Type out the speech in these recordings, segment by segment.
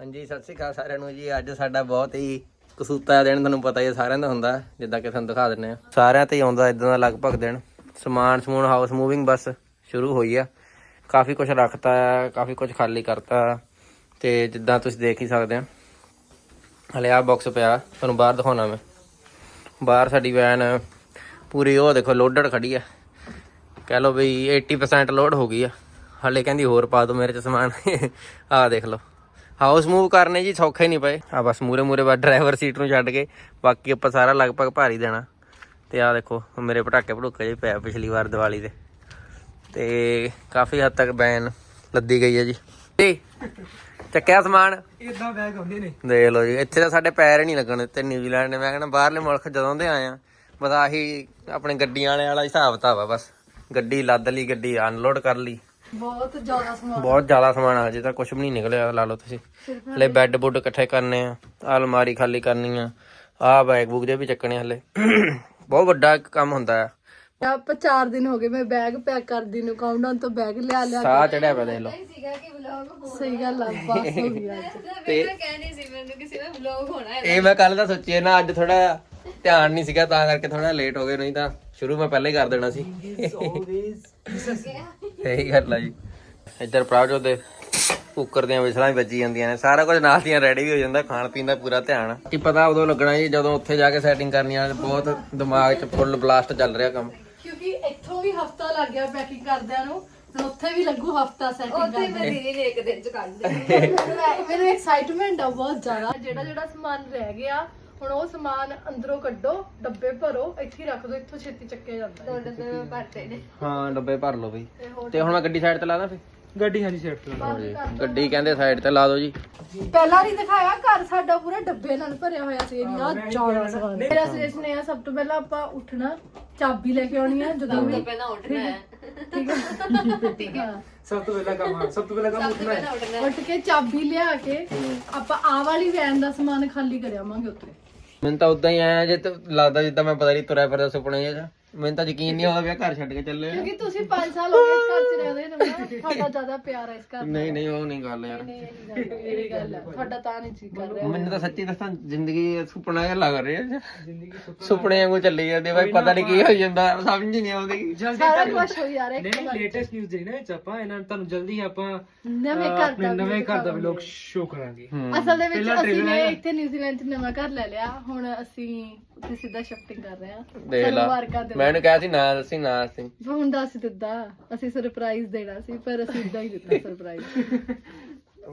ਹਾਂਜੀ, ਸਤਿ ਸ਼੍ਰੀ ਅਕਾਲ ਸਾਰਿਆਂ ਨੂੰ ਜੀ। ਅੱਜ ਸਾਡਾ ਬਹੁਤ ਹੀ ਕਸੂਤਾ ਦਿਨ, ਤੁਹਾਨੂੰ ਪਤਾ ਹੀ ਹੈ ਸਾਰਿਆਂ ਦਾ ਹੁੰਦਾ, ਜਿੱਦਾਂ ਕਿ ਤੁਹਾਨੂੰ ਦਿਖਾ ਦਿੰਨੇ ਆ। ਸਾਰਿਆਂ ਤੇ ਹੀ ਆਉਂਦਾ ਇਦਾਂ ਦਾ ਲਗਭਗ ਦਿਨ। ਸਮਾਨ ਸਮੂਨ ਹਾਊਸ ਮੂਵਿੰਗ ਬਸ ਸ਼ੁਰੂ ਹੋਈ ਆ। ਕਾਫੀ ਕੁਝ ਰੱਖਤਾ, ਕਾਫੀ ਕੁਝ ਖਾਲੀ ਕਰਤਾ, ਤੇ ਜਿੱਦਾਂ ਤੁਸੀਂ ਦੇਖ ਹੀ ਸਕਦੇ ਆ। ਹਲੇ ਆ ਬਾਕਸ ਪਿਆ, ਤੁਹਾਨੂੰ ਬਾਹਰ ਦਿਖਾਉਣਾ ਮੈਂ। ਬਾਹਰ ਸਾਡੀ ਵੈਨ ਪੂਰੀ ਉਹ ਦੇਖੋ ਲੋਡਡ ਖੜੀ ਆ। ਕਹਿ ਲਓ ਬਈ 80% ਲੋਡ ਹੋ ਗਈ ਆ। ਹਲੇ ਕਹਿੰਦੀ ਹੋਰ ਪਾ ਦਿਓ ਮੇਰੇ ਚ ਸਮਾਨ। ਆਹ ਦੇਖ ਲਓ। ਹਾਊਸ ਮੂਵ ਕਰਨੇ ਜੀ ਸੌਖੇ ਨਹੀਂ ਪਏ ਆ ਬਸ ਮੂਰੇ ਮੂਰੇ ਬਸ ਡਰਾਈਵਰ ਸੀਟ ਨੂੰ ਛੱਡ ਕੇ ਬਾਕੀ ਆਪਾਂ ਸਾਰਾ ਲਗਭਗ ਭਾਰੀ ਦੇਣਾ। ਤੇ ਆਹ ਦੇਖੋ ਮੇਰੇ ਪਟਾਕੇ ਭੜੂਕੇ ਜਿਹੇ ਪਿਆ ਪਿਛਲੀ ਵਾਰ ਦੀਵਾਲੀ ਦੇ। ਤੇ ਕਾਫੀ ਹੱਦ ਤੱਕ ਬੈਨ ਲੱਦੀ ਗਈ ਹੈ ਜੀ। ਤੇ ਚੱਕਿਆ ਸਮਾਨ? ਇਦਾਂ ਬੈਗ ਹੁੰਦੇ ਨੇ। ਦੇਖ ਲਓ ਜੀ ਇੱਥੇ ਤਾਂ ਸਾਡੇ ਪੈਰ ਹੀ ਨਹੀਂ ਲੱਗਣ ਦਿੱਤੇ ਨਿਊਜ਼ੀਲੈਂਡ ਨੇ। ਮੈਂ ਕਹਿੰਦਾ ਬਾਹਰਲੇ ਮੁਲਕ ਜਦੋਂ ਦੇ ਆਏ ਆ ਬਸ ਆਹੀ ਆਪਣੇ ਗੱਡੀਆਂ ਵਾਲੇ ਵਾਲਾ ਹਿਸਾਬ ਕਿਤਾਬ ਆ ਬਸ। ਗੱਡੀ ਲੱਦ ਲਈ ਗੱਡੀ ਅਨਲੋਡ ਕਰ ਲਈ। ਬਹੁਤ ਜ਼ਿਆਦਾ ਸਮਾਨ। ਬਹੁਤ ਜ਼ਿਆਦਾ ਸਮਾਨ ਆ ਹਜੇ ਤਾਂ ਕੁਝ ਵੀ ਨਹੀਂ ਨਿਕਲਿਆ ਲਾ ਲਓ ਤੁਸੀਂ। ਹਲੇ ਬੈੱਡ ਬੁੱਡ ਇਕੱਠੇ ਕਰਨੇ ਆ ਅਲਮਾਰੀ ਖਾਲੀ ਕਰਨੀ ਆ ਆਹ ਬੈਗ ਬੁੱਕ ਦੇ ਵੀ ਚੱਕਣੇ ਹਲੇ। ਬਹੁਤ ਵੱਡਾ ਇੱਕ ਕੰਮ ਹੁੰਦਾ ਆ। ਆਪਾਂ 4 ਦਿਨ ਹੋ ਗਏ ਮੈਂ ਬੈਗ ਪੈਕ ਕਰਦੀ ਨੂੰ ਕਾਊਂਟਡਾਊਨ ਤੋਂ ਬੈਗ ਲਿਆ ਲਿਆ ਸਾਹ ਚੜਿਆ ਪਿਆ ਦੇਖ ਲਓ। ਸਹੀ ਗੱਲ ਆ ਬਸ ਹੋ ਅੱਜ ਤੇ ਇਹ ਮੈਂ ਕੱਲ ਦਾ ਸੋਚਿਆ ਨਾ ਅੱਜ ਥੋੜਾ ਧਿਆਨ ਨਹੀਂ ਸੀਗਾ ਤਾਂ ਕਰਕੇ ਥੋੜਾ ਲੇਟ ਹੋ ਗਏ ਨਹੀਂ ਤਾਂ ਸ਼ੁਰੂ ਮੈਂ ਪਹਿਲਾਂ ਹੀ ਕਰ ਦੇਣਾ ਸੀ। ਸਹੀ ਗੱਲ ਆ ਜੀ। ਇੱਧਰ ਪ੍ਰਾਜੋ ਦੇ ਕੁੱਕਰ ਦੀਆਂ ਵਿਸਲਾਂ ਵੀ ਵੱਜੀ ਜਾਂਦੀਆਂ ਨੇ। ਸਾਰਾ ਕੁਝ ਨਾਲ ਦੀਆਂ ਰੈਡੀ ਵੀ ਹੋ ਜਾਂਦਾ ਖਾਣ ਪੀਣ ਦਾ ਪੂਰਾ ਧਿਆਨ। ਕੀ ਪਤਾ ਉਦੋਂ ਲੱਗਣਾ ਜੀ ਜਦੋਂ ਉੱਥੇ ਜਾ ਕੇ ਸੈਟਿੰਗ ਕਰਨੀ ਆ ਬਹੁਤ ਦਿਮਾਗ 'ਚ ਫੁੱਲ ਬਲਾਸਟ ਚੱਲ ਰਿਹਾ ਕੰਮ। ਕਿਉਂਕਿ ਇੱਥੋਂ ਵੀ ਹਫਤਾ ਲੱਗ ਗਿਆ ਪੈਕਿੰਗ ਕਰਦਿਆਂ ਨੂੰ ਤੇ ਉੱਥੇ ਵੀ ਲੱਗੂ ਹਫਤਾ ਸੈਟਿੰਗ ਕਰਦੇ ਮੈਨੂੰ ਐਕਸਾਈਟਮੈਂਟ ਆ ਬਹੁਤ ਜ਼ਿਆਦਾ। ਜਿਹੜਾ ਜਿਹੜਾ ਸਮਾਨ ਰਹਿ ਗਿਆ ਹੁਣ ਉਹ ਸਮਾਨ ਅੰਦਰੋਂ ਕੱਢੋ ਡੱਬੇ ਭਰੋ ਇੱਥੇ ਹੀ ਰੱਖ ਦਿਓ ਇੱਥੋਂ ਛੇਤੀ ਚੱਕਿਆ ਜਾਂਦਾ ਹੈ। ਹਾਂ ਡੱਬੇ ਭਰ ਲਓ ਬਈ। ਤੇ ਹੋਰ ਤੇ ਹੁਣ ਮੈਂ ਗੱਡੀ ਸਾਈਡ ਤੇ ਲਾ ਦਾਂ ਫੇ ਗੱਡੀ ਹਾਂਜੀ ਸੈੱਟ ਲਾ ਗੱਡੀ ਕਹਿੰਦੇ ਸਾਈਡ ਤੇ ਲਾ ਦਿਓ ਜੀ। ਪਹਿਲਾਂ ਨਹੀਂ ਦਿਖਾਇਆ ਘਰ ਸਾਡਾ ਪੂਰਾ ਡੱਬੇ ਨਾਲ ਭਰਿਆ ਹੋਇਆ ਸੀ ਇੰਨਾ ਜ਼ਿਆਦਾ ਸਮਾਨ ਮੇਰਾ ਸਜੈਸ਼ਨ ਇਹ ਆ ਸਭ ਤੋਂ ਪਹਿਲਾਂ ਆਪਾਂ ਉੱਠਣਾ ਚਾਬੀ ਲੈ ਕੇ ਆਉਣੀ ਆ ਜਦੋਂ ਵੀ ਪਹਿਲਾਂ ਉੱਠਣਾ ਹੈ। ਠੀਕ ਹੈ। ਠੀਕ ਹੈ। ਸਭ ਤੋਂ ਪਹਿਲਾ ਕੰਮ ਹਾਂ, ਸਭ ਤੋਂ ਪਹਿਲਾ ਕੰਮ ਉੱਠਣਾ ਹੈ। ਉੱਠ ਕੇ ਚਾਬੀ ਲਿਆ ਕੇ ਆਪਾਂ ਆ ਵਾਲੀ ਵੈਨ ਦਾ ਸਮਾਨ ਖਾਲੀ ਕਰ ਆਵਾਂਗੇ ਉੱਥੇ। ਮੈਨੂੰ ਤਾਂ ਉਦਾਂ ਹੀ ਆਇਆ ਜੇ ਤੇ ਲੱਗਦਾ ਜਿੱਦਾਂ ਮੈਂ ਪਤਾ ਨਹੀਂ ਤੁਰਿਆ ਫਿਰਦਾ ਸੁਪਨੇ ਜਿਹਾ ਮੈਨੂੰ ਤਾਂ ਯਕੀਨ ਨਹੀਂ ਆਉਂਦਾ ਵੀ ਆਹ ਘਰ ਛੱਡ ਕੇ ਚੱਲੇ ਆ। ਕਿਉਂਕਿ ਤੁਸੀਂ 5 ਸਾਲ ਹੋ ਗਏ ਇਸ ਘਰ 'ਚ ਰਹਿੰਦੇ ਨੇ ਨਾ ਤੁਹਾਡਾ ਜ਼ਿਆਦਾ ਪਿਆਰ ਹੈ ਇਸ ਘਰ ਨਾਲ। ਨਹੀਂ ਨਹੀਂ ਉਹ ਨਹੀਂ ਗੱਲ ਯਾਰ। ਨਹੀਂ ਇਹ ਗੱਲ ਇਹ ਗੱਲ ਹੈ ਤੁਹਾਡਾ ਤਾਂ ਨਹੀਂ ਜੀ ਕਰ ਰਿਹਾ। ਮੈਨੂੰ ਤਾਂ ਸੱਚੀ ਦੱਸਾਂ ਜ਼ਿੰਦਗੀ ਸੁਪਨਾ ਜਿਹਾ ਲੱਗ ਰਿਹਾ ਜ਼ਿੰਦਗੀ ਸੁਪਨੇ ਵਾਂਗੂ ਚੱਲੀ ਜਾਂਦੀ ਬਾਈ ਪਤਾ ਨਹੀਂ ਕੀ ਹੋ ਜਾਂਦਾ ਸਮਝ ਹੀ ਨਹੀਂ ਆਉਂਦੀ ਸਾਰਾ ਕੁਝ ਹੋ ਯਾਰ ਇੱਕ ਨਹੀਂ ਲੇਟੈਸਟ ਨਿਊਜ਼ ਦੇ ਨਾ ਚਾਪਾ ਇਹਨਾਂ ਨੂੰ ਤੁਹਾਨੂੰ ਜਲਦੀ ਆਪਾਂ ਨਵੇਂ ਅਹ, ਘਰ ਆਪਣੇ ਦਾ ਨਵੇਂ ਘਰ ਦਾ ਵੀ ਲੋਕ ਸ਼ੋਅ ਕਰਾਂਗੇ। ਅਸਲ ਦੇ ਵਿੱਚ ਅਸੀਂ ਨੇ ਇੱਥੇ ਨਿਊਜ਼ੀਲੈਂਡ 'ਚ ਨਵਾਂ ਘਰ ਲੈ ਲਿਆ ਹੁਣ ਅਸੀਂ ਉੱਥੇ ਸਿੱਧਾ ਸ਼ਿਫਟਿੰਗ ਕਰ ਰਹੇ ਹਾਂ ਦੇਖ ਲਾ। ਮੁਬਾਰਕਾਂ ਦੇ ਮੈਂ ਇਹਨੂੰ ਕਿਹਾ ਸੀ ਨਾ ਦੱਸੀ ਨਾ ਦੱਸੀ। ਹੁਣ ਦੱਸ ਦਿੱਤਾ। ਅਸੀਂ ਸਰਪ੍ਰਾਈਜ਼ ਦੇਣਾ ਸੀ ਪਰ ਅਸੀਂ ਇਦਾਂ ਹੀ ਦਿੱਤਾ ਸਰਪ੍ਰਾਈਜ਼